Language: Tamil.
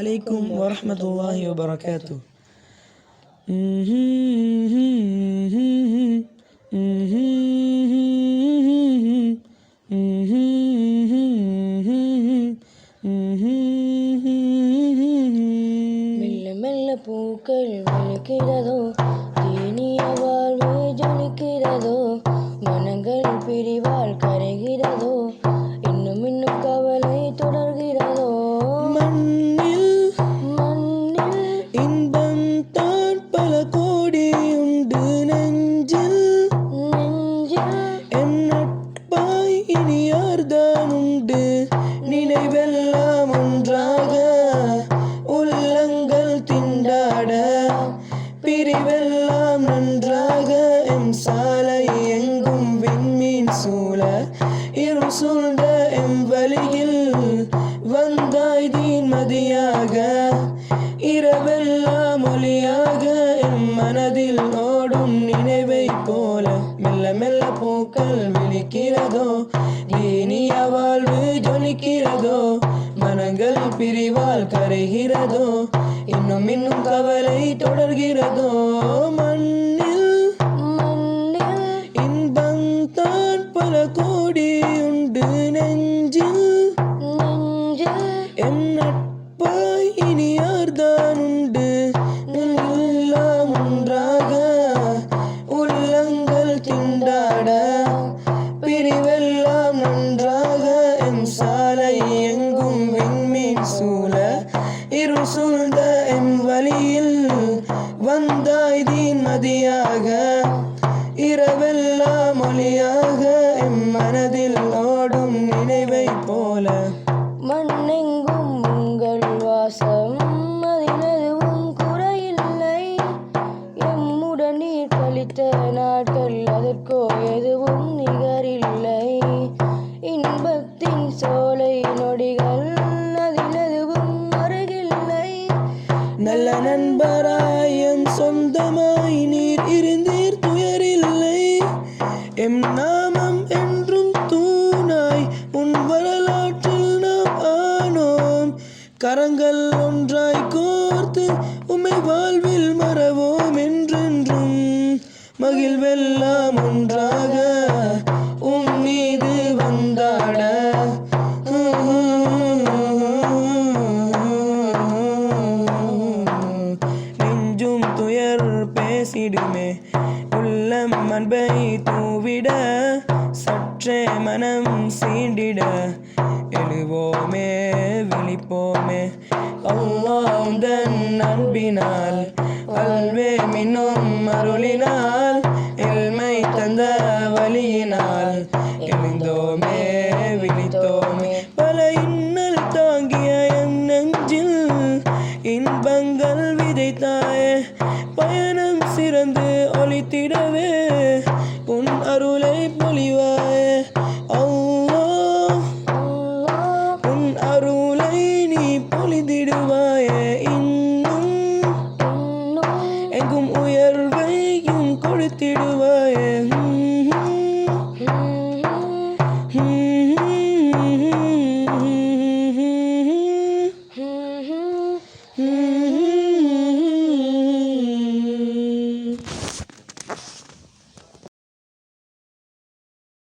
വലൈക്കും വറഹമത്തല്ലാഹി വബർക്കാത്തു പൂക്കൾ വിളിക്കുന്നതോ தீனிய வாழ்வு ஜொலிக்கிறதோ மனங்கள் பிரிவால் கரைகிறதோ எங்கும் சாலை எங்கும் விண்மீன் சூழ இரு சூழ்ந்த எம் வழியில் வந்தாய் தீன் மதியாக இரவெல்லாம் ஒளியாக எம் மனதில் ஓடும் நினைவை போல மெல்ல மெல்ல பூக்கள் விழிக்கிறதோ இனிய வாழ்வு ஜொலிக்கிறதோ மனங்கள் பிரிவால் கரைகிறதோ இன்னும் இன்னும் கவலை தொடர்கிறதோ மண் என் எம் நட்பாய் இனி யார்தான் உண்டு எல்லாம் ஒன்றாக உள்ளங்கள் திண்டாட பிரிவெல்லாம் நன்றாக எம் சாலை எங்கும் விண்மீன் சூழ இரு சூழ்ந்த எம் வழியில் வந்தாய் தீன் மதியாக. இரவெல்லாம் ஒளியாக எம் மனதில் ஓடும் நினைவை போல. மண்ணெங்கும் உங்கள் வாசம் அதில் குறையில்லை. எம்முடன் நீர் கழித்த நாட்கள் அதற்கோ எதுவும் நிகரில்லை. இன்பத்தின் சோலை நொடிகள் அதில் அருகில்லை. நல்ல நண்பராய் என் சொந்தமாய் நீர் இருந்து கரங்கள் ஒன்றாய் கோர்த்து உமை வாழ்வில் மறவோம் என்றென்றும். மகிழ்வெல்லாம் ஒன்றாக உம் மீது வந்தாட. நெஞ்சும் துயர் பேசிடுமே. உள்ளம் அன்பை தூவிட. சற்றே மனம் சீண்டிட. எழுவோமே விழிப்போமே. அல்லாவுந்தன் அன்பினால் அல்வே மின்னும் அருளினால் எல்மை தந்த வழியினால். எழுந்தோமே விதைத்தாயே பயணம் சிறந்து ஒளித்திடவே உன் அருளை பொழிவாய்.